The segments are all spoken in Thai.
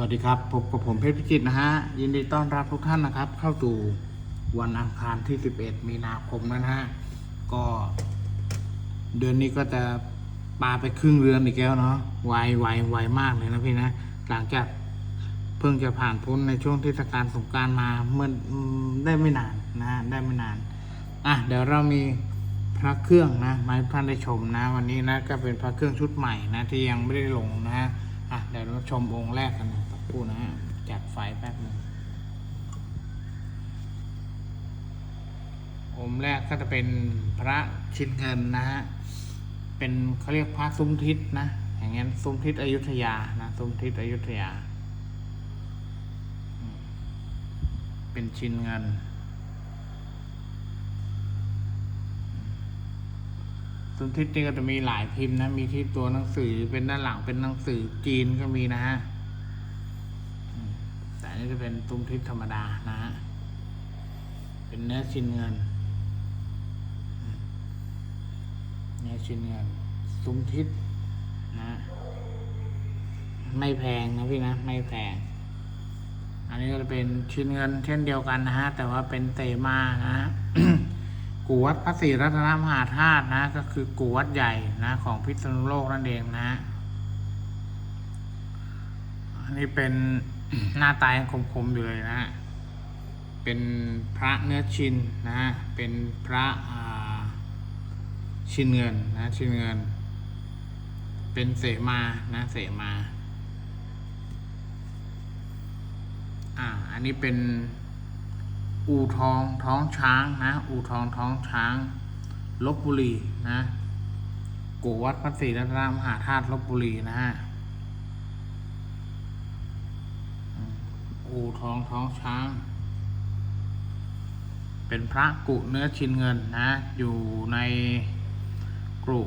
สวัสดีครับพบกับผมเพชรพิจิตนะฮะ ยินดีต้อนรับทุกท่านนะครับ เข้าสู่วันอังคารที่ 11 มีนาคมนะฮะ ก็ เดือนนี้ก็จะปาไปครึ่งเรือนอีกแล้วเนาะไวไวไวมากเลยนะพี่นะ หลังจากเพิ่งจะผ่านพ้นในช่วงเทศกาลสงการมาเมื่อได้ไม่นานนะฮะได้ไม่นาน อะเดี๋ยวเรามีพระเครื่องนะมาให้ท่านได้ชมนะ วันนี้นะก็เป็นพระเครื่องชุดใหม่นะที่ยังไม่ได้ลงนะฮะอะเดี๋ยวเราชมองค์แรกกันนะ คู่นะฮะจัดไฟแป๊บหนึงองค์แรกก็จะเป็นพระชิ้นเงินนะฮะ เป็นเขาเรียกพระซุ้มทิศนะ อย่างงั้นซุ้มทิศอยุธยานะซุ้มทิศอยุธยา เป็นชิ้นเงินสุนทิศนี่ก็จะมีหลายพิมพ์นะ มีที่ตัวหนังสือเป็นด้านหลังเป็นหนังสือจีนก็มีนะฮะ นี้จะเป็นตุ้มทิศธรรมดานะฮะ เป็นเนื้อชิ้นเงิน เนื้อชิ้นเงินซุ้มทิศนะ ไม่แพงนะพี่นะ ไม่แพง อันนี้ก็จะเป็นชิ้นเงินเช่นเดียวกันนะฮะ แต่ว่าเป็นเตมานะฮะกูวัดพระศรีรัตนมหาธาตุนะ ก็คือกูวัดใหญ่นะของพิษณุโลกนั่นเองนะ อันนี้เป็น หน้าตายังคมๆอยู่เลยนะฮะ เป็นพระเนื้อชินนะฮะ เป็นพระชินเงินนะชินเงิน เป็นเสมานะเสมาอ่าอันนี้เป็นอู่ทองท้องช้างนะอู่ทองท้องช้างลบบุรีนะกูวัดพระศรีรัตนมหาธาตุลบบุรีนะฮะอืม อู่ทองท้องช้าง เป็นพระกุเนื้อชินเงินนะ อยู่ในกรุ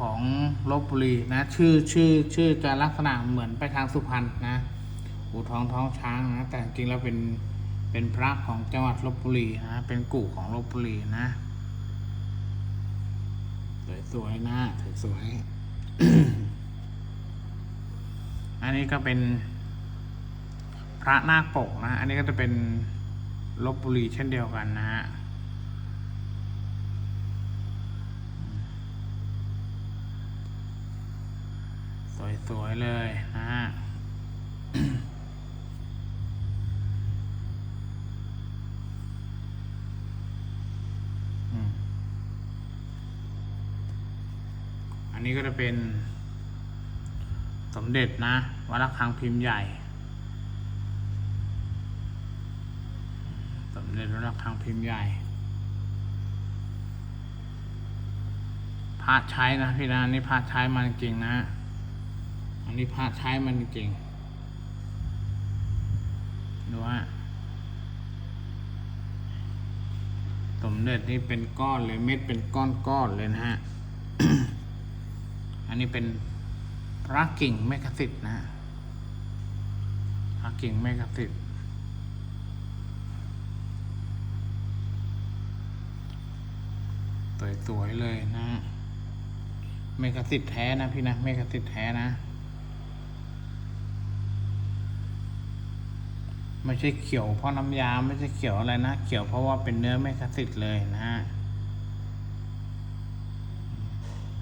ของลบบุรีนะ ชื่อชื่อชื่อจะลักษณะเหมือนไปทางสุพรรณนะอู่ทองท้องช้างนะ แต่จริงแล้วเป็นเป็นพระของจังหวัดลบบุรีนะ เป็นกู่ของลบบุรีนะ สวยๆนะสวยๆอันนี้ก็เป็น ระนาคปกนะ อันนี้ก็จะเป็นลบบุรีเช่นเดียวกันนะฮะสวยๆเลยนะฮะอันนี้ก็จะเป็นสมเด็จนะวัดระฆังพิมพ์ใหญ่ สม เด็จวัดระฆังพิมพ์ใหญ่พระใช้นะพี่นะนี่พระใช้มันจริงนะ อันนี้พระใช้มันจริงดูฮะสมเด็จนี่เป็นก้อนเลยเม็ดเป็นก้อนก้อนเลยนะฮะ อันนี้เป็นระกิ่งแมกสิทธิ์นะฮะระกิ่งแมกสิทธิ์ สวยๆเลยนะฮะเมกสิทธิ์แท้นะพี่นะเมกสิทธิ์แท้นะไม่ใช่เขียวเพราะน้ำยาไม่ใช่เขียวอะไรนะเขียวเพราะว่าเป็นเนื้อเมกสิทธิ์เลยนะฮะ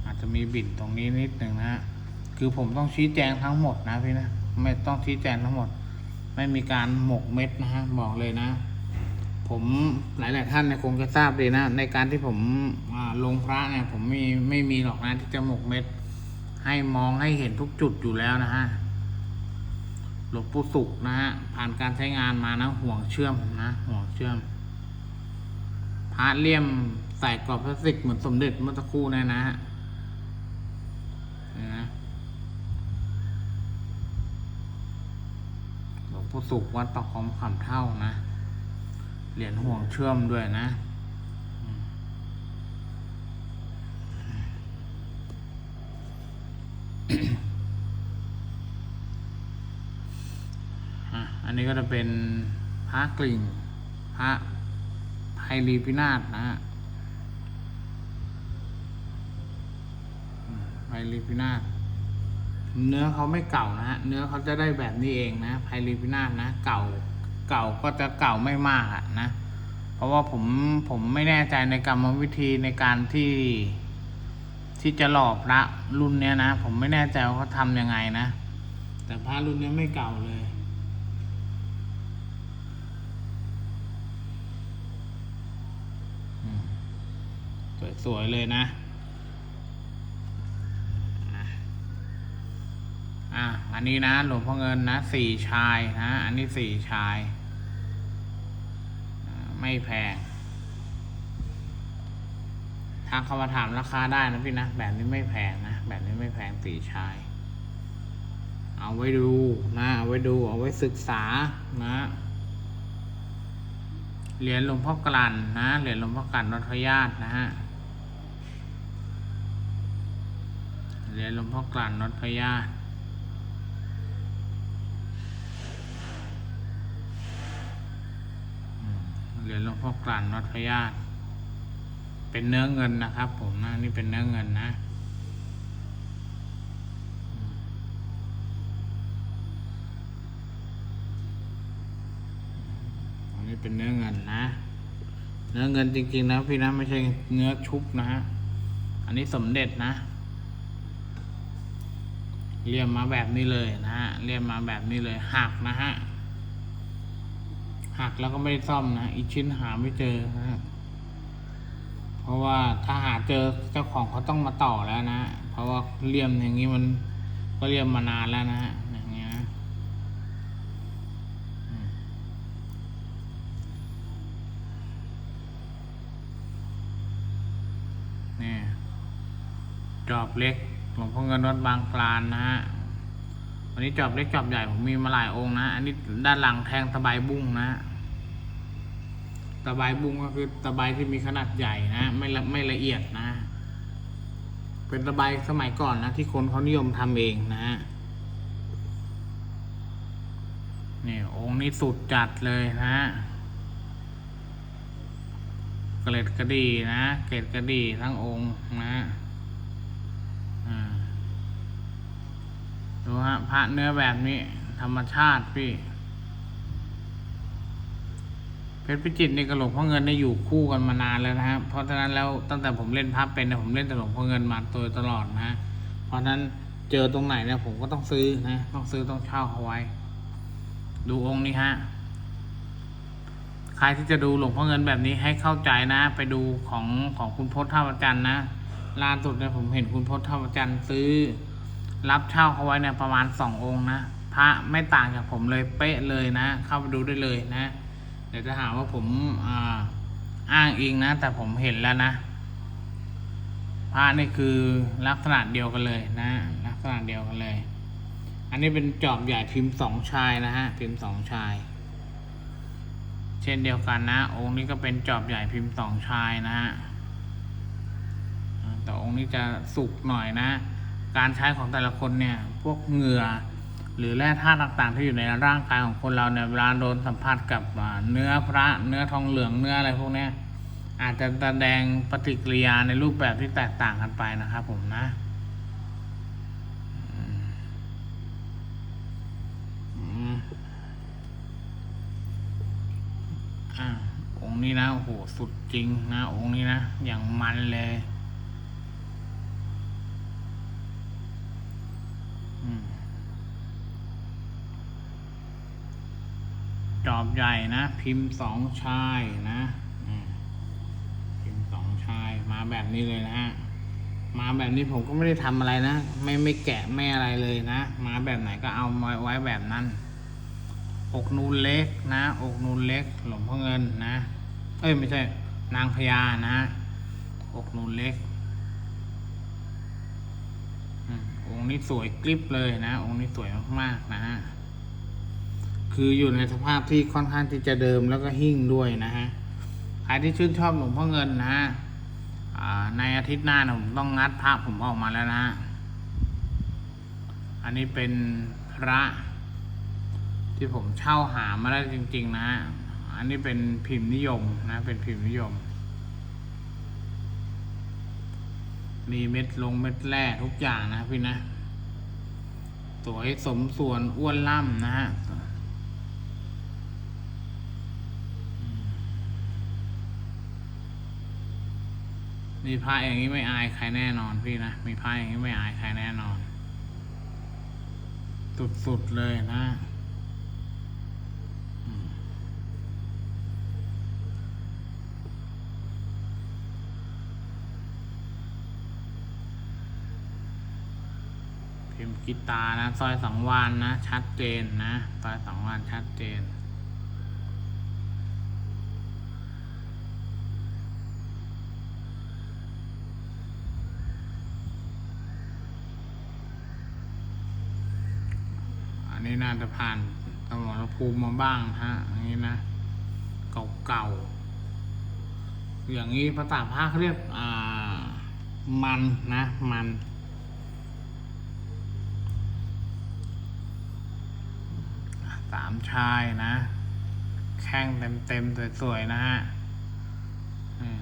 อาจจะมีบิดตรงนี้นิดหนึ่งนะฮะคือผมต้องชี้แจงทั้งหมดนะพี่นะ ไม่ต้องชี้แจงทั้งหมด ไม่มีการหมกเม็ดนะฮะบอกเลยนะ ผมหลายๆท่านเนี่ยคงจะทราบดีนะ ในการที่ผมลงพระเนี่ย ผมมีไม่มีหรอกนะที่จะหมกเม็ด ให้มองให้เห็นทุกจุดอยู่แล้วนะฮะหลวงปู่สุขนะฮะผ่านการใช้งานมานะห่วงเชื่อมนะห่วงเชื่อมพระเลี่ยมใส่กรอบพลาสติกเหมือนสมเด็จเมื่อสักครู่เนยนะฮะนะหลวงปู่สุขวัดประคอมขำเท่านะ เหรียญห่วงเชื่อมด้วยนะอันนี้ก็จะเป็นพระกลิ่งพระไพรีพินาศนะฮะไพรีพินาศเนื้อเขาไม่เก่านะฮะ เนื้อเขาจะได้แบบนี้เองนะไพลิพินาศนะ เก่า เก่าก็จะเก่าไม่มากะนะ เพราะว่าผมผมไม่แน่ใจในกรรมวิธีในการที่ ที่จะหล่อพระรุ่นเนี้ยนะ ผมไม่แน่ใจว่าเขาทำยังไงนะ แต่พระรุ่นเนี้ยไม่เก่าเลยสวยๆเลยนะ อะอันนี้นะหลวงพ่อเงินนะสี่ชายนะอันนี้สี่ชายไม่แพงทางเข้ามาถามราคาได้นะพี่นะแบบนี้ไม่แพงนะแบบนี้ไม่แพงสี่ชาย เอาไว้ดูนะเอาไว้ดูเอาไว้ศึกษานะเหรียญหลวงพ่อกลั่นนะเหรียญหลวงพ่อกลั่นรัตญาตนะฮะเหรียญหลวงพ่อกลั่นรัตญาติ เหรียญหลวงพ่อกลั่นวัดพญาติเป็นเนื้อเงินนะครับ ผมนะนี่เป็นเนื้อเงินนะอันนี้เป็นเนื้อเงินนะ เนื้อเงินจริงๆนะพี่นะไม่ใช่เนื้อชุบนะฮะอันนี้สมเด็จนะเรียมมาแบบนี้เลยนะฮะเรียมมาแบบนี้เลยหักนะฮะ หักแล้วก็ไม่ได้ซ่อมนะอีกชิ้นหาไม่เจอนะเพราะว่าถ้าหาเจอเจ้าของเขาต้องมาต่อแล้วนะ เพราะว่าเลี่ยมอย่างนี้มันก็เลี่ยมมานานแล้วนะฮะอย่างเงี้ยนะนี่จอบเล็กหลวงพ่อเงินวัดบางคลานนะฮะ วันนี้จอบเล็กจอบใหญ่ผมมีมาหลายองค์นะ อันนี้ด้านหลังแทงตะไบบุ้งนะตะไบบุ้งก็คือตะไบที่มีขนาดใหญ่นะ ไม่ละไม่ละเอียดนะ เป็นตะไบสมัยก่อนนะ ที่คนเขานิยมทำเองนะนี่องค์นี้สุดจัดเลยนะเกล็ดกระดีนะ เกล็ดกระดีทั้งองค์นะอ่า ดูฮะพระเนื้อแบบนี้ ธรรมชาติพี่เพชรพิจิตรนี่กับหลวงพ่อเงินได้อยู่คู่กันมานานแล้วนะฮะเพราะฉะนั้นแล้วตั้งแต่ผมเล่นพระเป็นผมเล่นแต่หลวงพ่อเงินมาโดยตลอดนะ เพราะฉะนั้นเจอตรงไหนเนี่ยผมก็ต้องซื้อนะ ต้องซื้อต้องเช่าเขาไว้ ดูองค์นี้ฮะใครที่จะดูหลวงพ่อเงินแบบนี้ให้เข้าใจนะ ไปดูของของคุณพจน์ท่าประจันนะล่าสุดเนี่ยผมเห็นคุณพจน์ท่าประจันซื้อ รับเช่าเขาไว้เนี่ยประมาณสององค์นะพระไม่ต่างจากผมเลยเป๊ะเลยนะ เข้าไปดูได้เลยนะ เดี๋ยวจะหาว่าผมอ,อ้างอิงนะ แต่ผมเห็นแล้วนะพระนี่คือลักษณะเดียวกันเลยนะ ลักษณะเดียวกันเลย อันนี้เป็นจอบใหญ่พิมพ์สองชายนะฮะพิมพ์สองชาย เช่นเดียวกันนะองค์นี้ก็เป็นจอบใหญ่พิมพ์สองชายนะฮะแต่องค์นี้จะสุกหน่อยนะ การใช้ของแต่ละคนเนี่ยพวกเหงื่อหรือแร่ธาตุต่างๆที่อยู่ในร่างกายของคนเราเนี่ยเวลาโดนสัมผัสกับเนื้อพระเนื้อทองเหลืองเนื้ออะไรพวกนี้อาจจะแสดงปฏิกิริยาในรูปแบบที่แตกต่างกันไปนะครับผมนะอืมอืมอ่าองค์นี้นะโอ้โหสุดจริงนะองค์นี้นะอย่างมันเลย จอบใหญ่นะ พิมพ์สองชายนะพิมพ์สองชายมาแบบนี้เลยนะฮะมาแบบนี้ผมก็ไม่ได้ทำอะไรนะ ไม่ไม่แกะไม่อะไรเลยนะ มาแบบไหนก็เอามาไว้แบบนั้น อกนูนเล็กนะ อกนูนเล็กหลวงพ่อเงินนะ เอ้ยไม่ใช่ นางพญานะ อกนูนเล็กอืมองค์นี้สวยกริบเลยนะ องค์นี้สวยมากๆนะฮะ คืออยู่ในสภาพที่ค่อนข้างที่จะเดิมแล้วก็หิ้งด้วยนะฮะใครที่ชื่นชอบหลวงพ่อเงินนะฮะในอาทิตย์หน้าผมต้องงัดพระผมออกมาแล้วนะฮะอันนี้เป็นพระ ที่ผมเช่าหามาได้จริง ๆ นะฮะอันนี้เป็นพิมพ์นิยมนะ เป็นพิมพ์นิยม มีเม็ดลงเม็ดแร่ทุกอย่างนะพี่นะ สวยสมส่วนอ้วนล่ำนะฮะ มีพระอย่างนี้ไม่อายใครแน่นอนพี่นะ มีพระอย่างนี้ไม่อายใครแน่นอน สุดๆเลยนะพิมพ์กีตานะซอยสองวานนะ ชัดเจนนะซอยสองวานชัดเจน จะผ่านสมรภูมิมาบ้างฮะอันนี้นะเก่าๆอย่างนี้ภาษาภาคเรียกอ่ามันนะมันสามชายนะ แข้งเต็มๆสวยๆนะฮะอืม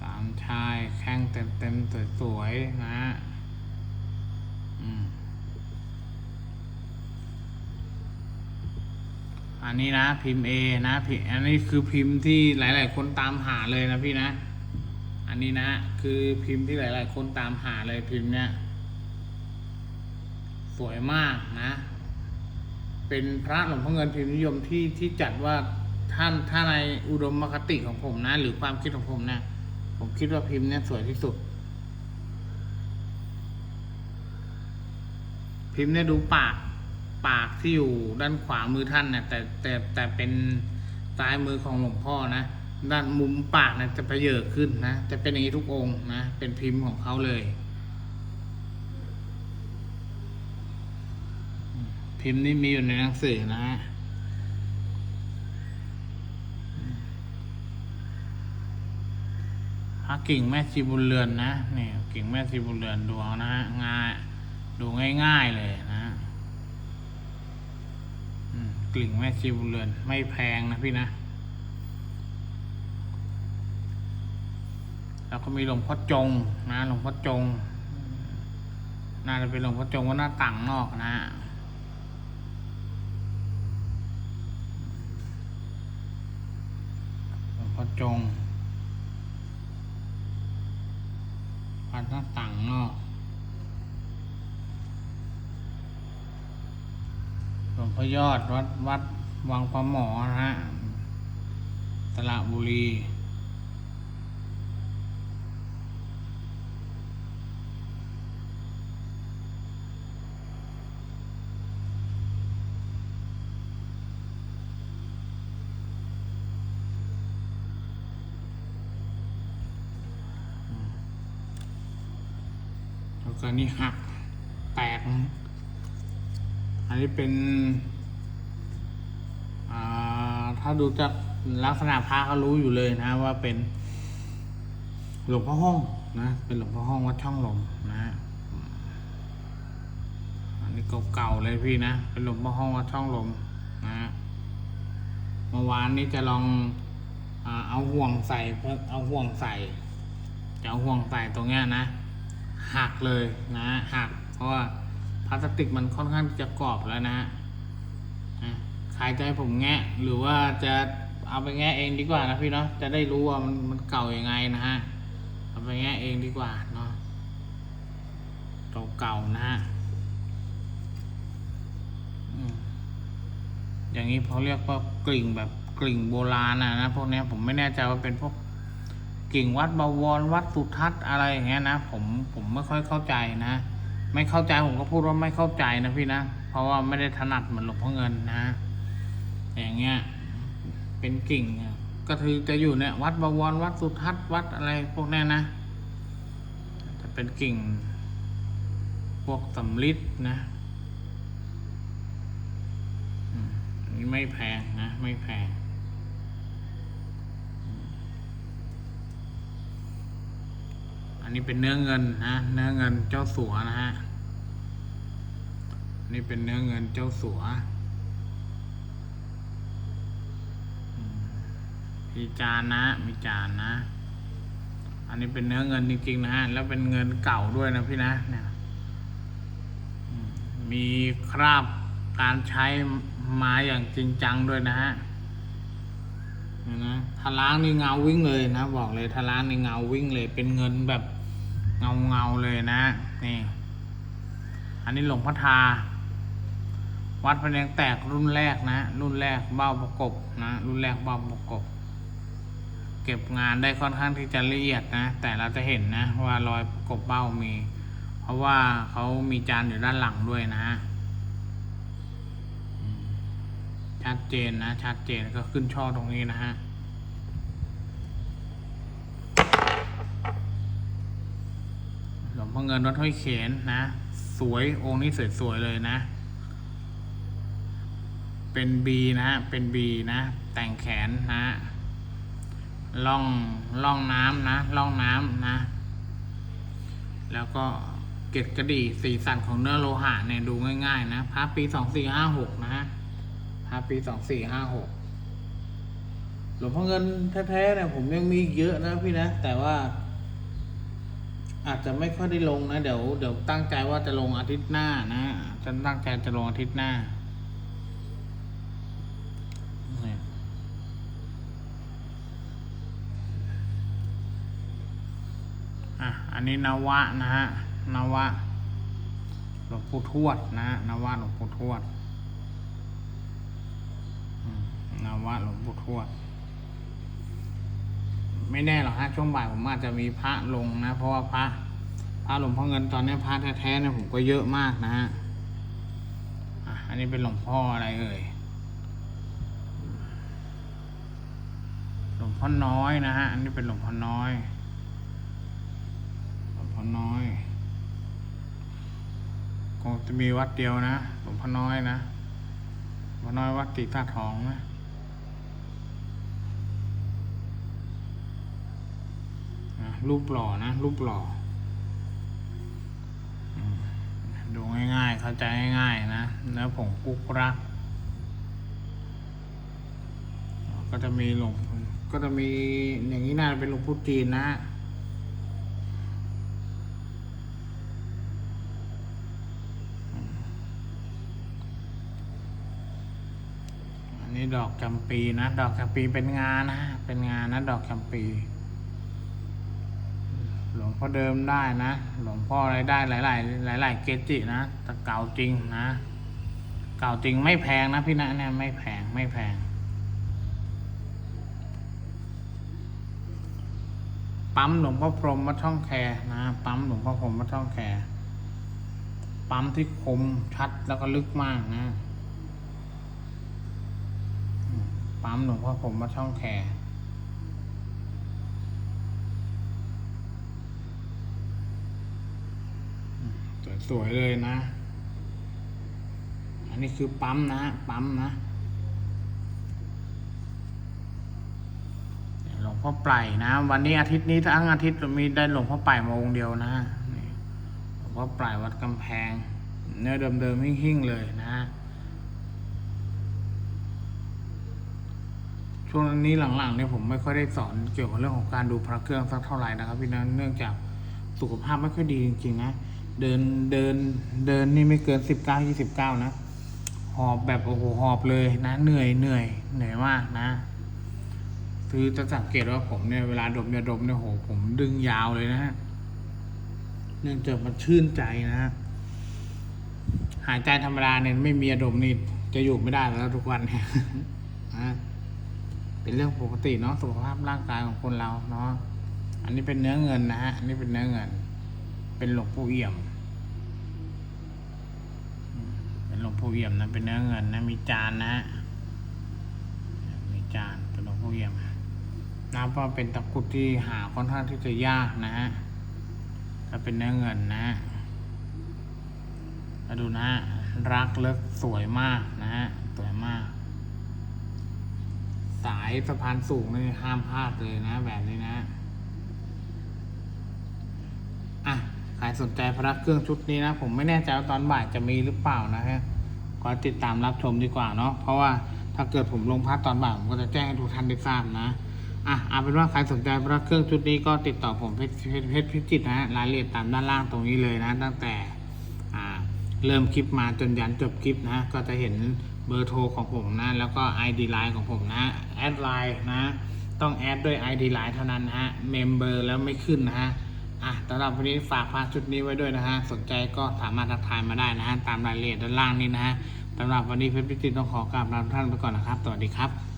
สามช แข้งเต็มเต็มๆสวยๆนะฮะอืมอันนี้นะพิมพ์ A นะพิอันนี้คือพิมพ์ที่หลาย ๆ คนตามหาเลยนะพี่นะ อันนี้นะ คือพิมพ์ที่หลาย ๆ คนตามหาเลยพิมพ์เนี้ยสวยมากนะ เป็นพระหลวงพ่อเงินพิมพ์นิยมที่ที่จัดว่าท่านถ้าในอุดมคติของผมนะ หรือความคิดของผมนะ ผมคิดว่าพิมพ์เนี่ยสวยที่สุด พิมพ์เนี่ยดูปาก ปากที่อยู่ด้านขวามือท่านเนะแต่แต่แต่เป็นซ้ายมือของหลวงพ่อนะ ด้านมุมปากนะจะประเยิดขึ้นนะ จะเป็นอย่างนี้ทุกองค์นะ เป็นพิมพ์ของเขาเลย พิมพ์นี่มีอยู่ในหนังสือนะฮะ พระกิ่งแม่ชีบุญเรือนนะนี่กิ่งแม่ชีบุญเรือนดูเอานะฮะง่ายดูง่ายๆเลยนะกิ่งแม่ชีบุญเรือนไม่แพงนะพี่นะแล้วก็มีหลวงพ่อจงนะหลวงพ่อจงน่าจะเป็นหลวงพ่อจงว่าหน้าต่างนอกนะฮะหลวงพ่อจง พัดหน้าต่างนอกหลวงพ่อยอดวัดวัดวังพระหมอนะฮะตละบุรี แล้วนี่หักแตก อันนี้เป็นอ่าถ้าดูจากลักษณะพระก็รู้อยู่เลยนะว่าเป็นหลวงพ่อห้องนะ เป็นหลวงพ่อห้องวัดช่องลมนะอันนี้เก่าๆเลยพี่นะ เป็นหลวงพ่อห้องวัดช่องลมนะเมื่อวานนี้จะลองอเอาห่วงใส่เอาห่วงใส่ จะเอาห่วงใส่ตรงเนี้ยนะ หักเลยนะหัก เพราะว่าพลาสติกมันค่อนข้างจะกรอบแล้วนะนะใครจะให้ผมแงะหรือว่าจะเอาไปแงะเองดีกว่านะพี่เนาะจะได้รู้ว่ามันมันเก่ายังไงนะฮะเอาไปแงะเองดีกว่าเนาะเก่าๆนะฮะอย่างนี้เขาเรียกว่ากลิ่งแบบกลิ่งโบราณนะนะพวกเนี้ยผมไม่แน่ใจว่าเป็นพวก กิ่งวัดบวรวัดสุทัศน์อะไรอย่างเงี้ยนะผมผมไม่ค่อยเข้าใจนะ ไม่เข้าใจผมก็พูดว่าไม่เข้าใจนะพี่นะเพราะว่าไม่ได้ถนัดเหมือนหลวงพ่อเงินนะ อย่างเงี้ยเป็นกิ่งก็คือจะอยู่เนี่ยวัดบวรวัดสุทัศน์วัดอะไรพวกนี้นะจะเป็นกิ่ง พวกสำลิดนะอันนี้ไม่แพงนะ ไม่แพง นี้เป็นเนื้อเงินนะเนื้อเงินเจ้าสัวนะฮะนี่เป็นเนื้อเงินเจ้าสัวมีจานนะมีจานนะ อันนี้เป็นเนื้อเงินจริงๆนะฮะแล้วเป็นเงินเก่าด้วยนะพี่นะเนี่ยมีคราบการใช้มาอย่างจริงจังด้วยนะฮะนะถ้าล้างนี่เงาวิ่งเลยนะ บอกเลยถ้าล้างนี่เงาวิ่งเลยเป็นเงินแบบ เงาเงาเลยนะ นี่ อันนี้หลวงพ่อทา วัดพระแนงแตกรุ่นแรกนะ รุ่นแรกเบ้าประกบนะ รุ่นแรกเบ้าประกบ เก็บงานได้ค่อนข้างที่จะละเอียดนะ แต่เราจะเห็นนะ ว่ารอยประกบเบ้ามี เพราะว่าเขามีจานอยู่ด้านหลังด้วยนะชัดเจนนะ ชัดเจนก็ขึ้นช่อตรงนี้นะฮะ หลวง พ่อเงินวัดห้วยเขนนะ สวยองค์นี้สวยๆเลยนะ เป็นบีนะเป็นบีนะ แต่งแขนนะล่องล่องน้ำนะล่องน้ำนะ แล้วก็เกล็ดกระดี่สีสันของเนื้อโลหะเนี่ยดูง่าย ๆ นะพระปีสองสี่ห้าหกนะฮะพระปีสองสี่ห้าหกหลวงพ่อเงินแท้ๆเนี่ยผมยังมีอีกเยอะนะพี่นะ แต่ว่า อาจจะไม่ค่อยได้ลงนะ เดี๋ยวเดี๋ยวตั้งใจว่าจะลงอาทิตย์หน้านะจะตั้งใจจะลงอาทิตย์หน้าอะอันนี้นวะนะฮะนวะหลวงปู่ทวดนะนวะหลวงปู่ทวดนวะหลวงปู่ทวด ไม่แน่หรอกฮะช่วงบ่ายผมอาจจะมีพระลงนะ เพราะว่าพระพระหลวงพ่อเงินตอนนี้พระแท้ๆเนี่ยผมก็เยอะมากนะฮะอะอันนี้เป็นหลวงพ่ออะไรเอ่ยหลวงพ่อน้อยนะฮะอันนี้เป็นหลวงพ่อน้อยหลวงพ่อน้อยคงจะมีวัดเดียวนะหลวงพ่อน้อยนะหลวงพ่อน้อยวัดตีท่าทองนะ นะ รูปหล่อนะ รูปหล่อดูง่ายๆ เข้าใจง่ายๆนะเนื้อผงกุ๊กรัก ก็จะมีหลวงก็จะมีอย่างนี้น่าจะเป็นหลวงพุทจีนนะอันนี้ดอกจำปีนะ ดอกจำปีเป็นงานนะ เป็นงานนะ ดอกจำปี หลวงพ่อเดิมได้นะ หลวงพ่ออะไรได้หลายๆหลายๆเกจินะแต่เก่าจริงนะ เก่าจริงไม่แพงนะพี่นะเนี่ยไม่แพงไม่แพง ปั๊มหลวงพ่อพรหมวัดช่องแคนะ ปั๊มหลวงพ่อพรหมวัดช่องแคปั๊มที่คมชัดแล้วก็ลึกมากนะ ปั๊มหลวงพ่อพรหมวัดช่องแค สวยเลยนะ อันนี้คือปั๊มนะ ปั๊มนะหลวงพ่อไป่นะ วันนี้อาทิตย์นี้ทั้งอาทิตย์มีได้หลวงพ่อไป่มาองค์เดียวนะหลวงพ่อไป่วัดกำแพง เนื้อเดิมๆหิ่งๆเลยนะช่วงนี้หลังๆเนี่ยผมไม่ค่อยได้สอนเกี่ยวกับเรื่องของการดูพระเครื่องสักเท่าไหร่นะครับพี่นะเนื่องจากสุขภาพไม่ค่อยดีจริงๆนะ เดินเดินเดินนี่ไม่เกินสิบเก้ายี่สิบเก้านะ หอบแบบโอ้โหหอบเลยนะ เหนื่อยเหนื่อยเหนื่อยมากนะคือจะสังเกตว่าผมเนี่ยเวลาดมยาดมเนี่ยโหผมดึงยาวเลยนะฮะเนื่องจากมันชื่นใจนะฮะหายใจธรรมดาเนี่ยไม่มียาดมนี่จะอยู่ไม่ได้แล้วทุกวันเนี่ยนะเป็นเรื่องปกติเนาะสุขภาพร่างกายของคนเราเนาะอันนี้เป็นเนื้อเงินนะฮะอันนี้เป็นเนื้อเงิน เป็นหลวงปู่เอี่ยม เป็นหลวงปู่เอี่ยมนะเป็นเนื้อเงินนะมีจานนะมีจานเป็นหลวงปู่เอี่ยมนับว่าเป็นตะกรุดที่หาค่อนข้างที่จะยากนะฮะถ้าเป็นเนื้อเงินนะมาดูนะรักเลิกสวยมากนะฮะสวยมาก สายสะพานสูงนี่ห้ามพลาดเลยนะแบบนี้นะ อะ ใคร สนใจพระเครื่องชุดนี้นะ ผมไม่แน่ใจว่าตอนบ่ายจะมีหรือเปล่านะฮะก็ติดตามรับชมดีกว่าเนาะเพราะว่าถ้าเกิดผมลงพักตอนบ่ายผมก็จะแจ้งให้ทุกท่านได้ทราบนะอะเอาเป็นว่าใครสนใจพระเครื่องชุดนี้ก็ติดต่อผมเพชรเพชรพิจิตนะฮะรายละเอียดตามด้านล่างตรงนี้เลยนะ ตั้งแต่อ่าเริ่มคลิปมาจนยันจบคลิปนะก็จะเห็นเบอร์โทรของผมนะ แล้วก็ ID Line ของผมนะแอดไลน์นะ ต้องแอดด้วย ID Line เท่านั้นนะฮะเมมเบอร์แล้วไม่ขึ้นนะฮะ อะสำหรับวันนี้ฝากพาชุดนี้ไว้ด้วยนะฮะ สนใจก็สามารถทักทายมาได้นะฮะ ตามรายละเอียดด้านล่างนี้นะฮะสำหรับวันนี้เพชรพิจิตรต้องขอกราบลาทุกท่านไปก่อนนะครับ สวัสดีครับ